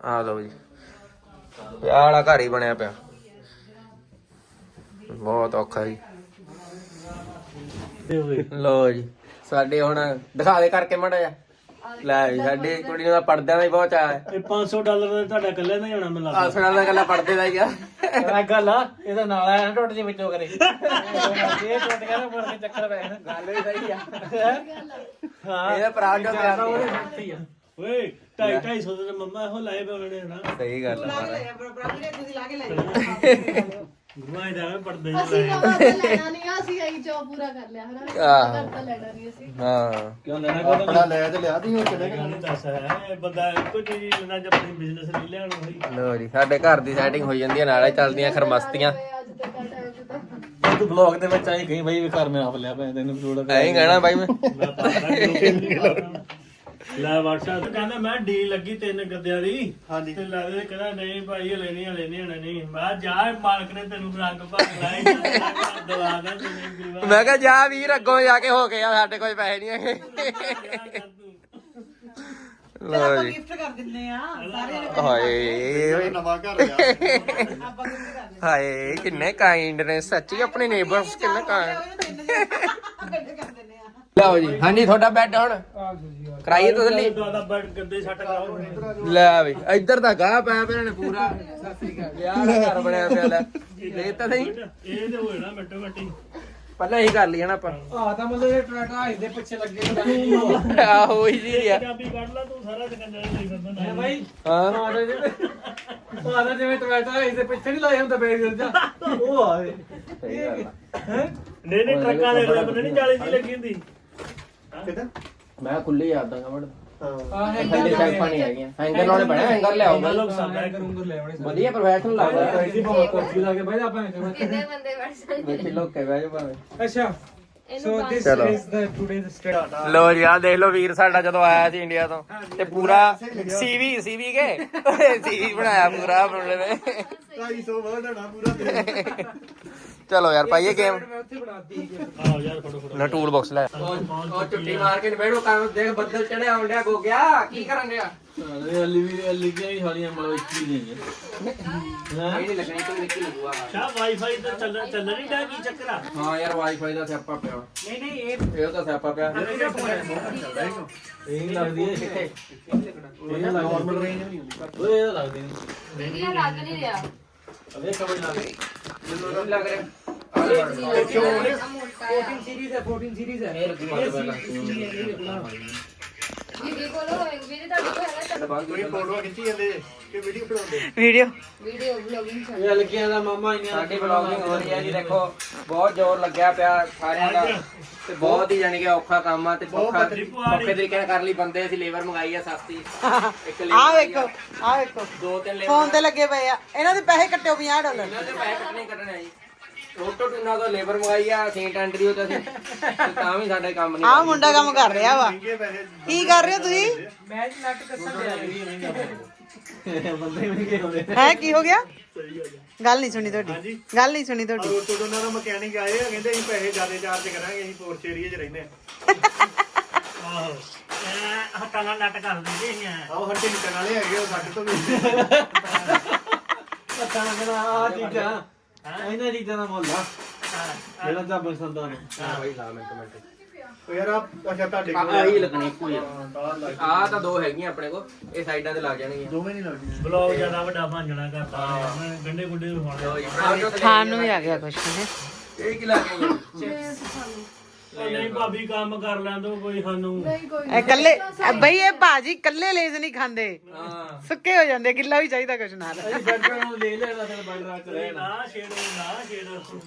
ਆ ਲਓ ਜੀ। ਪਿਆ ਵਾਲਾ ਘਰ ਹੀ ਬਣਿਆ ਪਿਆ। ਬਹੁਤ ਔਖਾ ਜੀ। ਲੋ ਜੀ ਸਾਡੇ ਹੁਣ ਦਿਖਾ ਦੇ ਕਰਕੇ ਮੜਾ ਜਾ ਲੈ ਜੀ ਸਾਡੀ ਕੁੜੀ ਨੂੰ ਤਾਂ ਪੜਦਿਆਂ ਦਾ ਹੀ ਬਹੁਤ ਚਾਅ ਹੈ। ਇਹ 500 ਡਾਲਰ ਦਾ ਤੁਹਾਡਾ ਇਕੱਲੇ ਦਾ ਜਾਣਾ ਮੈਨੂੰ ਆਸਣਾ ਦਾ ਗੱਲਾਂ ਪੜਦੇ ਦਾ ਹੀ ਆ। ਲੱਗਦਾ ਗੱਲ ਆ ਇਹਦਾ ਨਾਲ ਆਇਆ ਟੁੱਟ ਜੀ ਵਿੱਚੋਂ ਕਰੇ। ਇਹ ਟੁੱਟ ਗਿਆ ਨਾ ਮੁੜ ਕੇ ਚੱਕਰ ਪੈ ਜਾਣਾ। ਗੱਲ ਵੀ ਸਹੀ ਆ। ਹਾਂ? ਇਹਦਾ ਭਰਾ ਜੋ ਪਿਆ ਓਏ 2.5 250 ਦੇ ਮੰਮਾ ਇਹੋ ਲਾਏ ਪਏ ਉਹਨਾਂ ਨੇ ਸਹੀ ਗੱਲ ਆ ਘੁਮਾਈ ਜਾਵੇ ਪੜਦੇ ਅਸੀਂ ਨਵਾਂ ਤਾਂ ਲੈਣਾ ਨਹੀਂ ਅਸੀਂ ਆਈ ਜੋਬ ਪੂਰਾ ਕਰ ਲਿਆ ਹਨਾ? ਆਹੋ। ਘਰ ਤਾਂ ਲੈਣਾ ਨਹੀਂ ਅਸੀਂ। ਹਾਂ। ਕਿਉਂ ਲੈਣਾ ਕੋਈ? ਆਪਣਾ ਲੈ ਤੇ ਲਿਆ ਦੀ ਹੋ ਚਲੇ ਨਹੀਂ ਦੱਸ ਹੈ ਇਹ ਬੰਦਾ ਇੱਕੋ ਚੀਜ਼ ਲੈਣਾ ਜਦ ਆਪਣੀ ਬਿਜ਼ਨਸ ਲੈ ਲੈਣ ਹੋਈ। ਲੋ ਜੀ ਸਾਡੇ ਘਰ ਦੀ ਸੈਟਿੰਗ ਹੋਈ ਜਾਂਦੀ ਹੈ ਨਾਲੇ ਚੱਲਦੀਆਂ ਖਰਮਸਤੀਆਂ। ਅੱਜ ਤੱਕ ਆ ਟਾਈਮ ਚ ਤਾਂ। ਤੂੰ ਬਲੌਗ ਦੇ ਵਿੱਚ ਆਈ ਕਹੀਂ ਬਈ ਵੀ ਘਰ ਮੈਂ ਆਪ ਲਿਆ ਪਿਆ ਤੈਨੂੰ ਥੋੜਾ ਐਂ ਕਹਿਣਾ ਬਾਈ ਮੈਂ। ਲੈ WhatsApp ਤੇ ਕਹਿੰਦਾ ਮੈਂ ਡੀ ਲੱਗੀ ਤਿੰਨ ਗੱਦਿਆਂ ਦੀ। ਹਾਂਜੀ। ਤੇ ਲੈ ਦੇ ਕਹਿੰਦਾ ਨਹੀਂ ਭਾਈ ਹਲੇ ਨਹੀਂ ਹਲੇ ਨਹੀਂ ਹਲੇ ਨਹੀਂ। ਮੈਂ ਜਾ ਮਾਲਕ ਨੇ ਤੈਨੂੰ ਰੰਗ ਭਰ ਲਾਈ ਦਵਾ ਦਾ ਤੈਨੂੰ ਮੈਂ ਕਿਹਾ ਜਾ ਵੀਰ ਅੱਗੋਂ ਜਾ ਕੇ ਹੋ ਕੇ ਆ ਸਾਡੇ ਕੋਲ ਪੈਸੇ ਨਹੀਂ ਹੈਗੇ। ਲੋ ਜੀ। ਗਿਫਟ ਕਰ ਦਿੰਦੇ ਆ ਸਾਰਿਆਂ ਨੇ ਹਾਏ। ਓਏ ਨਵਾਂ ਘਰ ਲਿਆ ਆਪਾਂ ਗਿਫਟ ਕਰ ਦਿੰਦੇ ਹਾਏ ਕਿੰਨੇ ਕਾਈਂਡ ਨੇ ਸੱਚੀ ਆਪਣੇ ਨੇਬਰਸ ਕਿੰਨੇ ਕਾਈਂਡ ਆ ਤਿੰਨ ਜਣੇ ਗਿਫਟ ਕਰ ਦਿੰਦੇ ਆ। ਲਓ ਜੀ ਹਾਂਜੀ ਤੁਹਾਡਾ ਬੈੱਡ ਹੁਣ? ਆ ਜੀ। ਯਾਰ ਕਰਾਈਏ ਤਸੱਲੀ ਦਾ ਬੈਡ ਗੱਦੇ ਛੱਟ ਕਰਾਓ ਲੈ ਵੀ ਇੱਧਰ ਤਾਂ ਗਾਹ ਪਿਆ ਪਿਆ ਨੇ ਪੂਰਾ। ਵਿਆਹ ਦਾ ਘਰ ਬਣਿਆ ਪਿਆ ਲੈ। ਦੇਖ ਤਾਂ ਸਹੀ। ਇਹ ਤੇ ਹੋਏ ਨਾ ਮਿੰਟੋ ਮਿੰਟੀ। ਪਹਿਲਾਂ ਇਹੀ ਕਰ ਲਈ ਨਾ ਆਪਾਂ। ਆ ਤਾਂ ਮਤਲਬ ਇਹ ਟਰੈਕਟਰ ਇਹਦੇ ਪਿੱਛੇ ਲੱਗੇ ਆਹੋ ਹੀ ਜੀ ਆ। ਪੰਜਾਬੀ ਕੱਢ ਲਾ ਤੂੰ ਸਾਰਾ ਦਿਨ ਲਈ ਫਿਰਦਾ ਹੈ ਨਾ ਭਾਈ ਹਾਂ। ਆਦਾ ਜਿਵੇਂ ਟਰੈਕਟਰ ਇਹਦੇ ਪਿੱਛੇ ਨਹੀਂ ਲਾਇਆ ਹੁੰਦਾ ਬੈਗ ਜਾ ਉਹ ਆਵੇ ਆ। ਨਹੀਂ ਨਹੀਂ ਟਰੱਕਾਂ ਦੇ ਬੰਨੇ ਨਹੀਂ 40 ਦੀ ਲੱਗੀ ਹੁੰਦੀ। ਮੈਂ ਖੁੱਲੀ ਆ ਦਾਂਗਾ ਮੜ ਆ ਹੈ। ਥੱਲੇ ਸੈਲਫਾਂ ਨਹੀਂ ਹੈਗੀਆਂ। ਹੈਂਗਰ ਲਾਉਣੇ ਪੈਣੇ ਹੈਂਗਰ ਲਿਆਓ ਮੈਂ ਲੋਕ ਸਾਡਾ ਸਾਡਾ ਕਰੂੰਗਰ ਲੈ ਆਉਣੇ ਵਧੀਆ ਪ੍ਰੋਫੈਸ਼ਨਲ ਲੱਗਦਾ। ਐਸੀ ਬਹੁਤ ਕੋਠੀ ਲਾ ਕੇ ਬਹਿ ਜਾ ਆਪਾਂ ਇੱਥੇ ਕਿੰਨੇ ਬੰਦੇ ਬੈਠ ਸਕਦੇ? ਵਿੱਚ ਲੋਕ ਕੇ ਬਹਿ ਜਾ ਭਾਵੇਂ। ਅੱਛਾ ਸੋ ਦਿਸ ਚਲੋ। ਇਜ਼ ਦ ਟੂਡੇਜ਼ ਸਟੇਟ ਲੋ ਜੀ ਆ ਦੇਖ ਲਓ ਵੀਰ ਸਾਡਾ ਜਦੋਂ ਆਇਆ ਸੀ ਇੰਡੀਆ ਤੋਂ। ਤੇ ਪੂਰਾ ਸੀਵੀ ਸੀਵੀ ਕੇ? ਸੀਵੀ ਬਣਾਇਆ ਪੂਰਾ ਮੁੰਡੇ ਨੇ। 250 ਵਰਡ ਹੋਣਾ ਪੂਰਾ ਚਲੋ ਯਾਰ ਪਾਈਏ ਗੇਮ ਮੈਂ ਉੱਥੇ ਬਣਾਤੀ ਸੀ ਆਓ ਯਾਰ ਫੜੋ ਫੜੋ। ਨਾ ਟੂਲ ਬਾਕਸ ਲੈ। ਉਹ ਚੁੱਟੀ ਮਾਰ ਕੇ ਬੈਠੋ ਕੰਮ ਦੇਖ ਬੱਦਲ ਚੜਿਆ ਆਉਂਦਿਆ ਗੋ ਗਿਆ ਕੀ ਕਰਨ ਡਿਆ? ਅਲੀ ਵੀ ਅਲੀ ਕੀ ਸਾਲੀਆਂ ਮਤਲਬ ਇੱਕ ਹੀ ਨਹੀਂ ਇਹ ਨਹੀਂ ਲੱਗਣੀ ਤੂੰ ਨਿੱਕੀ ਲੱਗੂਗਾ। ਸ਼ਾ ਵਾਈਫਾਈ ਤਾਂ ਚੱਲ ਚੱਲ ਨਹੀਂ ਡਿਆ ਕੀ ਚੱਕਰ ਆ? ਹਾਂ ਯਾਰ ਵਾਈਫਾਈ ਦਾ ਸਿਆਪਾ ਪਿਆ। ਨਹੀਂ ਨਹੀਂ ਇਹ ਇਹ ਤਾਂ ਸਿਆਪਾ ਪਿਆ। ਇਹ ਲੱਗਦੀ ਹੈ ਇਹ ਨਾਰਮਲ ਰੇਂਜ ਨਹੀਂ ਹੁੰਦੀ। ਓਏ ਇਹ ਲੱਗਦੀ ਨਹੀਂ। ਵੀਡੀਓ ਲੱਗ ਨਹੀਂ ਰਿਹਾ। ਅਵੇ ਕਬੜ ਲੱਗਦੀ ਮੈਨੂੰ ਲੱਗ ਰਿਹਾ। ਆ ਮੋਟਾ ਆ। 14 ਸੀਰੀਜ਼ ਹੈ 14 ਤੁਹਾਡੇ ਕੋਲ ਹੈਗਾ ਫੋਟੋ ਖਿੱਚੀ ਜਾਂਦੇ ਕਿ ਵੀਡੀਓ ਬਣਾਉਂਦੇ? ਵੀਡੀਓ ਵਲੌਗਿੰਗ ਚੱਲ। ਇਹ ਲੜਕੀਆਂ ਦਾ ਮਾਮਾ ਇੰਨੀਆਂ ਸਾਡੀ ਵਲੌਗਿੰਗ ਹੋ ਰਹੀ ਹੈ ਜੀ ਦੇਖੋ ਬਹੁਤ ਜ਼ੋਰ ਲੱਗਿਆ ਪਿਆ ਸਾਰਿਆਂ ਦਾ। ਤੇ ਬਹੁਤ ਹੀ ਜਾਨੀ ਕਿ ਔਖਾ ਕੰਮ ਆ ਤੇ ਔਖਾ ਔਖੇ ਤਰੀਕੇ ਨਾਲ ਕਰ ਲਈ ਬੰਦੇ ਅਸੀਂ ਲੇਬਰ ਮੰਗਾਈ ਆ ਸਸਤੀ। ਇੱਕ labor ਆ ਮੰਗਾਈ ਵੇਖੋ ਆ ਵੇਖੋ। ਦੋ ਤਿੰਨ ਲੇਬਰ ਫੋਨ ਤੇ ਲੱਗੇ ਪਏ ਆ। ਇਹਨਾਂ ਦੇ ਪੈਸੇ ਕੱਟਿਓ 50 ਡਾਲਰ। ਇਹਨਾਂ ਦੇ ਪੈਸੇ ਕੱਟਣੇ ਕੱਟਣੇ ਆ ਜੀ। ਰੋਟੋ ਟੁਨਾ ਤੋਂ ਲੇਬਰ ਮੰਗਾਈ ਆ ਸੇਂਟ ਐਂਡਰਿਊ ਤੋਂ ਅਸੀਂ ਤੇ ਤਾਂ ਵੀ ਸਾਡੇ ਕੰਮ ਨਹੀਂ ਆ ਮੁੰਡਾ ਕੰਮ ਕਰ ਰਿਹਾ ਵਾ। ਕੀ ਕਰ ਰਹੇ ਹੋ ਤੁਸੀਂ? ਮੈਚ ਨੱਟ ਕੱਸਣ ਦੇ ਆਏ ਬੰਦੇ ਵੀ ਕੀ ਹੁੰਦੇ ਹੈ ਕੀ ਹੋ ਗਿਆ? ਗੱਲ ਨਹੀਂ ਸੁਣੀ ਤੁਹਾਡੀ। ਗੱਲ ਨਹੀਂ ਸੁਣੀ ਤੁਹਾਡੀ। ਰੋਟੋ ਦੋਨਾਂ ਦਾ ਮਕੈਨਿਕ ਆਏ ਆ ਕਹਿੰਦੇ ਅਸੀਂ ਪੈਸੇ ਜ਼ਿਆਦਾ ਚਾਰਜ ਕਰਾਂਗੇ ਅਸੀਂ ਪੋਰਚ ਏਰੀਆ 'ਚ ਰਹਿੰਦੇ ਆ ਆਹੋ ਹੱਥਾਂ ਨਾਲ ਨੱਟ ਕਰ ਦਿੰਦੇ ਆ ਆਹੋ ਹੱਟੇ ਨਿਕਲਣ ਵਾਲੇ ਹੈਗੇ ਉਹ ਸਾਡੇ ਤੋਂ ਵੀ। ਪਤਾ ਲੱਗਣਾ ਆ ਚੀਜ਼ਾਂ। ਇਹਨਾਂ ਚੀਜ਼ਾਂ ਦਾ ਮੁੱਲ ਆ। ਜਿਹੜਾ ਤਾਂ ਬਸੰਦਾ ਨੇ ਹਾਂ। ਬਈ ਲਾ ਮਿੰਟ ਮਿੰਟ ਉਹ ਯਾਰ ਆ ਅੱਛਾ ਤੁਹਾਡੇ ਆ ਹੀ ਲੱਗਣੀ ਇੱਕੋ ਹੀ ਆ ਤਾਰ ਲੱਗ ਆਹ ਤਾਂ ਦੋ ਹੈਗੀਆਂ ਆਪਣੇ ਕੋਲ ਇਹ ਸਾਈਡਾਂ ਤੇ ਲੱਗ ਜਾਣਗੀਆਂ। ਦੋਵੇਂ ਨਹੀਂ ਲੱਗਦੀਆਂ। ਬਲੌਗ ਜ਼ਿਆਦਾ ਵੱਡਾ ਭਾਂਜਣਾ ਕਰਤਾ। ਮੈਂ ਗੰਡੇ ਗੁੰਡੇ ਵੀ ਹੋਣੇ ਖਾਣ ਨੂੰ ਵੀ ਆ ਗਿਆ ਕੁਛ ਇਹ ਕੀ ਲੱਗ ਗਈਆਂ ਉਹ ਨਹੀਂ ਭਾਬੀ ਕੰਮ ਕਰ ਲੈਂਦੋ ਕੋਈ ਸਾਨੂੰ। ਨਹੀਂ ਕੋਈ ਇਹ ਕੱਲੇ ਇਹ ਬਈ ਇਹ ਬਾਜੀ ਕੱਲੇ ਲੇਜ਼ ਨਹੀਂ ਖਾਂਦੇ। ਹਾਂ। ਸੁੱਕੇ ਹੋ ਜਾਂਦੇ ਗਿੱਲਾ ਵੀ ਚਾਹੀਦਾ ਕੁਛ ਨਾਲ। ਅਸੀਂ ਬੈਠੇ ਨੂੰ ਲੈ ਲੈਣਾ ਤੇ ਬੈਠ ਰੱਖ ਓਏ ਨਾ ਛੇੜੋ ਨਾ ਛੇੜੋ।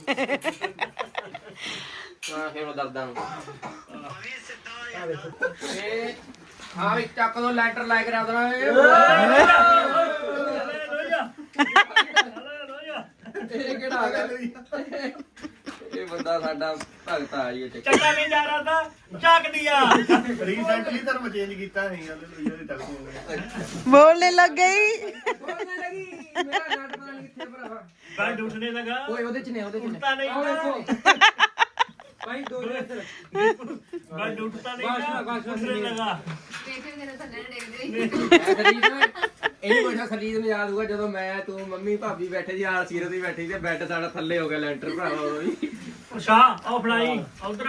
ਹਾਂ ਫਿਰ ਉਹ ਦਰਦਾਂ ਨੂੰ ਇਹ ਹਾਂ ਵੀ ਚੱਕ ਦੋ ਲੈਟਰ ਲੈ ਕੇ ਦੇਣਾ ਇਹ। ਕਿਹੜਾ ਆ ਗਿਆ? ਇਹ ਬੰਦਾ ਸਾਡਾ ਭਗਤ ਆ ਜੀ ਚੱਕ ਚੱਕਾ ਨਹੀਂ ਜਾ ਰਹਾ ਤਾਂ ਚੱਕ ਦਿਆ। ਰੀਸੈਂਟਲੀ ਧਰਮ ਚੇਂਜ ਕੀਤਾ ਨਹੀਂ ਹਾਲੇ ਦੇ ਤੱਕ ਹੋ ਗਿਆ ਬੋਲਨੇ ਲੱਗ ਗਈ। ਮੇਰਾ ਨਟ ਪਤਾ ਨਹੀਂ ਕਿੱਥੇ ਭਰਾਵਾ। ਬੈਡ ਉੱਠਣੇ ਲਗਾ ਓਏ ਉਹਦੇ ਚ ਨੇ ਉਹਦੇ ਚ ਨੇ। ਉੱਠਤਾ ਨਹੀਂ ਭਾਈ ਦੋ ਦੋ ਇੱਧਰ ਬੈਡ ਉੱਠਤਾ ਨਹੀਂ ਬਾਸ਼ ਨਾ, ਬਾਸ਼ ਨਾ, ਉੱਠਣੇ ਲਗਾ। ਦੇਖੇ ਮੇਰੇ ਥੱਲੇ ਡੇਗਦੇ। ਮੈਂ ਖਰੀਦ ਨਾ ਇਹਨੂੰ ਪੁੱਛਿਆ ਖਰੀਦ ਨੂੰ ਯਾਦ ਹੋਊਗਾ ਜਦੋਂ ਮੈਂ ਤੂੰ ਮੰਮੀ ਭਾਬੀ ਬੈਠੇ ਸੀ ਆਲ ਸੀਰਤ ਵੀ ਬੈਠੀ ਸੀ ਬੈੱਡ ਸਾਡਾ ਥੱਲੇ ਹੋ ਗਿਆ ਲੈਂਟਰ ਭਰਾਵਾ ਉਹ ਵੀ। ਸ਼ਾਹ ਆਹ ਫੜਾਈ ਉਧਰ।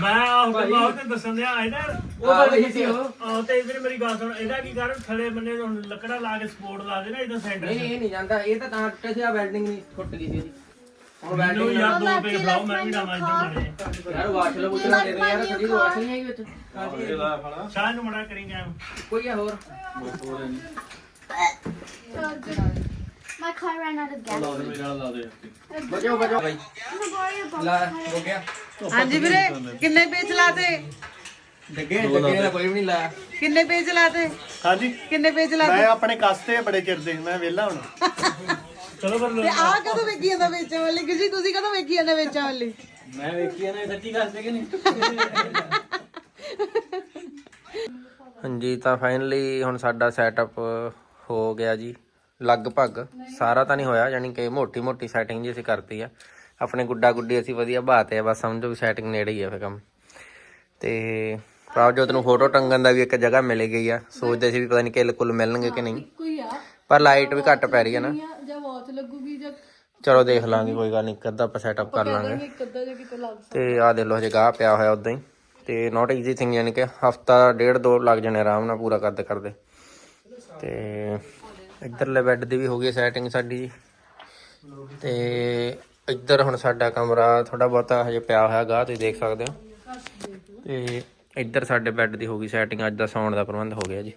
ਮੈਂ ਆਹ ਗੱਲਾਂ ਤੇ ਦੱਸਣ ਦਿਆ ਇਹਦਾ ਉਹ ਵਾਲੀ ਸੀ ਉਹ। ਆਹ ਤੇ ਇਧਰ ਮੇਰੀ ਗੱਲ ਸੁਣ ਇਹਦਾ ਕੀ ਕਰ ਥੜੇ ਬੰਨੇ ਨੂੰ ਲੱਕੜਾ ਲਾ ਕੇ ਸਪੋਰਟ ਲਾ ਦੇ ਨਾ ਇਧਰ ਸੈਂਟਰ ਨਹੀਂ ਇਹ ਨਹੀਂ ਜਾਂਦਾ ਇਹ ਤਾਂ ਤਾਂ ਟੁੱਟੇ ਸੀ ਆ ਵੈਲਡਿੰਗ ਨਹੀਂ ਟੁੱਟ ਗਈ ਸੀ ਇਹਦੀ। ਹੁਣ ਮੈਨੂੰ ਵੈਲਡਿੰਗ ਯਾਰ ਦੋ ਪੇ ਫੜਾਓ ਮੈਂ ਵੀ ਨਾ ਮੈਂ ਮਾਰੇ ਯਾਰ ਵਾਸ਼ ਲੋ ਪੁੱਛਣਾ ਦੇ ਦੇ ਯਾਰ ਖਰੀਦ ਵਾਸ਼ ਨਹੀਂ ਆਈ ਵਿੱਚ ਇਹ ਲਾ ਫੜਾ। ਸ਼ਾਹ ਨੂੰ ਮੜਾ ਕਰੀ ਗਿਆ ਕੋਈ ਆ ਹੋਰ? My car ran out of gas. ਲਾ ਦੇ ਮੇਰਾ ਲਾ ਦੇ ਬਚੋ ਬਚੋ ਭਾਈ I'm gonna borrow your box. ਲੈ ਹੋ ਗਿਆ। ਹਾਂਜੀ ਵੀਰੇ ਕਿੰਨੇ ਪੇਜ ਲਾਤੇ ਡੱਗੇ ਡੱਗੇ ਦਾ। ਕੋਈ ਵੀ ਨਹੀਂ ਲਾਇਆ ਕਿੰਨੇ ਪੇਜ ਲਾਤੇ ਹਾਂਜੀ। ਕਿੰਨੇ ਪੇਜ ਮੈਂ ਆਪਣੇ ਕਾਸਤੇ ਬੜੇ ਚਿਰ ਦੇ ਮੈਂ ਵਿਹਲਾ ਹੁਣ। ਚਲੋ ਪਰ ਤੇ ਆ ਕਦੋਂ ਵੇਖੀ ਜਾਂਦਾ ਵੇਚਣ ਵਾਲੀ? ਕਿ ਜੀ ਤੁਸੀਂ ਕਦੋਂ ਵੇਖੀ ਜਾਂਦੇ ਵੇਚਣ ਵਾਲੀ? ਮੈਂ ਵੇਖੀ ਨਾ ਸੱਚੀ ਗੱਲ ਤੇ ਕਿ ਨਹੀਂ? ਹਾਂਜੀ ਤਾਂ ਫਾਈਨਲੀ ਹੁਣ ਸਾਡਾ ਸੈਟਅਪ ਹੋ ਗਿਆ ਜੀ। ਲਗਭਗ ਸਾਰਾ ਤਾਂ ਨਹੀਂ ਹੋਇਆ ਯਾਨੀ ਕਿ ਮੋਟੀ ਮੋਟੀ ਸੈਟਿੰਗ ਜੀ ਅਸੀਂ ਕਰਤੀ ਆ। ਆਪਣੇ ਗੁੱਡਾ ਗੁੱਡੀ ਅਸੀਂ ਵਧੀਆ ਬਾਤੇ ਆ ਬਸ ਸਮਝੋ ਵੀ ਸੈਟਿੰਗ ਨੇੜੇ ਹੀ ਆ ਫੇ ਕੰਮ। ਤੇ ਪ੍ਰਭਜੋਤ ਨੂੰ ਫੋਟੋ ਟੰਗਣ ਦਾ ਵੀ ਇੱਕ ਜਗ੍ਹਾ ਮਿਲ ਗਈ ਆ। ਸੋਚਦੇ ਸੀ ਵੀ ਪਤਾ ਨਹੀਂ ਕਿੱਲ ਕੁੱਲ ਮਿਲਣਗੇ ਕਿ ਨਹੀਂ। ਆ। ਪਰ ਲਾਈਟ ਵੀ ਘੱਟ ਪੈ ਰਹੀ ਹੈ ਨਾ। ਲੱਗੂਗੀ ਜਾਂ ਚਲੋ ਦੇਖ ਲਾਂਗੇ ਕੋਈ ਗੱਲ ਨਹੀਂ ਕਦਾ ਆਪਾਂ ਸੈਟਅਪ ਕਰ ਲਾਂਗੇ। ਕਰਾਂਗੇ ਇੱਕ ਅੱਧਾ ਜਾਂ ਕਿਤੇ ਲੱਗ ਤੇ ਆ ਦੇ ਲੋ ਹਜੇ ਗਾਹ ਪਿਆ ਹੋਇਆ ਉਦਾਂ ਹੀ। ਤੇ ਨਾਟ ਈਜ਼ੀ ਥਿੰਗ ਯਾਨੀ ਕਿ ਹਫਤਾ ਡੇਢ ਦੋ ਲੱਗ ਜਾਣੇ ਆਰਾਮ ਨਾਲ ਪੂਰਾ ਕਰਦੇ ਕਰਦੇ। ਤੇ ਇੱਧਰਲੇ ਬੈੱਡ ਦੀ ਵੀ ਹੋ ਗਈ ਸੈਟਿੰਗ ਸਾਡੀ। ਜੀ ਤੇ ਇੱਧਰ ਹੁਣ ਸਾਡਾ ਕਮਰਾ ਥੋੜਾ ਬਹੁਤਾ ਹਜੇ ਪਿਆ ਹੋਇਆ ਗਾਹ ਤੁਸੀਂ ਦੇਖ ਸਕਦੇ ਹੋ। ਤੇ ਇੱਧਰ ਸਾਡੇ ਬੈੱਡ ਦੀ ਹੋ ਗਈ ਸੈਟਿੰਗ ਅੱਜ ਦਾ ਸੌਣ ਦਾ ਪ੍ਰਬੰਧ ਹੋ ਗਿਆ ਜੀ।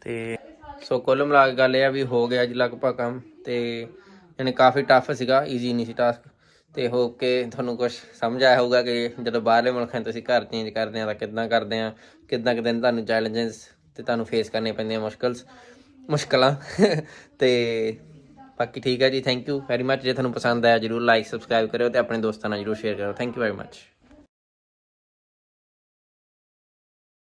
ਤੇ ਸੋ ਕੁੱਲ ਮਿਲਾ ਕੇ ਗੱਲ ਇਹ ਆ ਵੀ ਹੋ ਗਿਆ ਜੀ ਲਗਭਗ ਕੰਮ। ਤੇ ਯਾਨੀ ਕਾਫੀ ਟਫ ਸੀਗਾ ਈਜ਼ੀ ਨਹੀਂ ਸੀ ਟਾਸਕ ਤੇ ਹੋ ਕੇ ਤੁਹਾਨੂੰ ਕੁਝ ਸਮਝ ਆਇਆ ਹੋਊਗਾ ਕਿ ਜਦੋਂ ਬਾਹਰਲੇ ਮੁਲਕਾਂ 'ਚ ਤੁਸੀਂ ਘਰ ਚੇਂਜ ਕਰਦੇ ਆ ਤਾਂ ਕਿੱਦਾਂ ਕਰਦੇ ਆ, ਕਿੱਦਾਂ ਕਿਦਾਂ ਤੁਹਾਨੂੰ ਚੈਲੰਜਸ ਤੇ ਤੁਹਾਨੂੰ ਫੇਸ ਕਰਨੇ ਪੈਂਦੇ ਆ ਮੁਸ਼ਕਲਸ, ਮੁਸ਼ਕਲਾਂ। ਤੇ ਬਾਕੀ ਠੀਕ ਹੈ ਜੀ ਥੈਂਕ ਯੂ ਵੈਰੀ ਮੱਚ ਜੇ ਤੁਹਾਨੂੰ ਪਸੰਦ ਆਇਆ, ਜਰੂਰ ਲਾਈਕ ਸਬਸਕ੍ਰਾਈਬ ਕਰਿਓ ਤੇ ਆਪਣੇ ਦੋਸਤਾਂ ਨਾਲ ਜਰੂਰ ਸ਼ੇਅਰ ਕਰੋ ਥੈਂਕ ਯੂ ਵੈਰੀ ਮੱਚ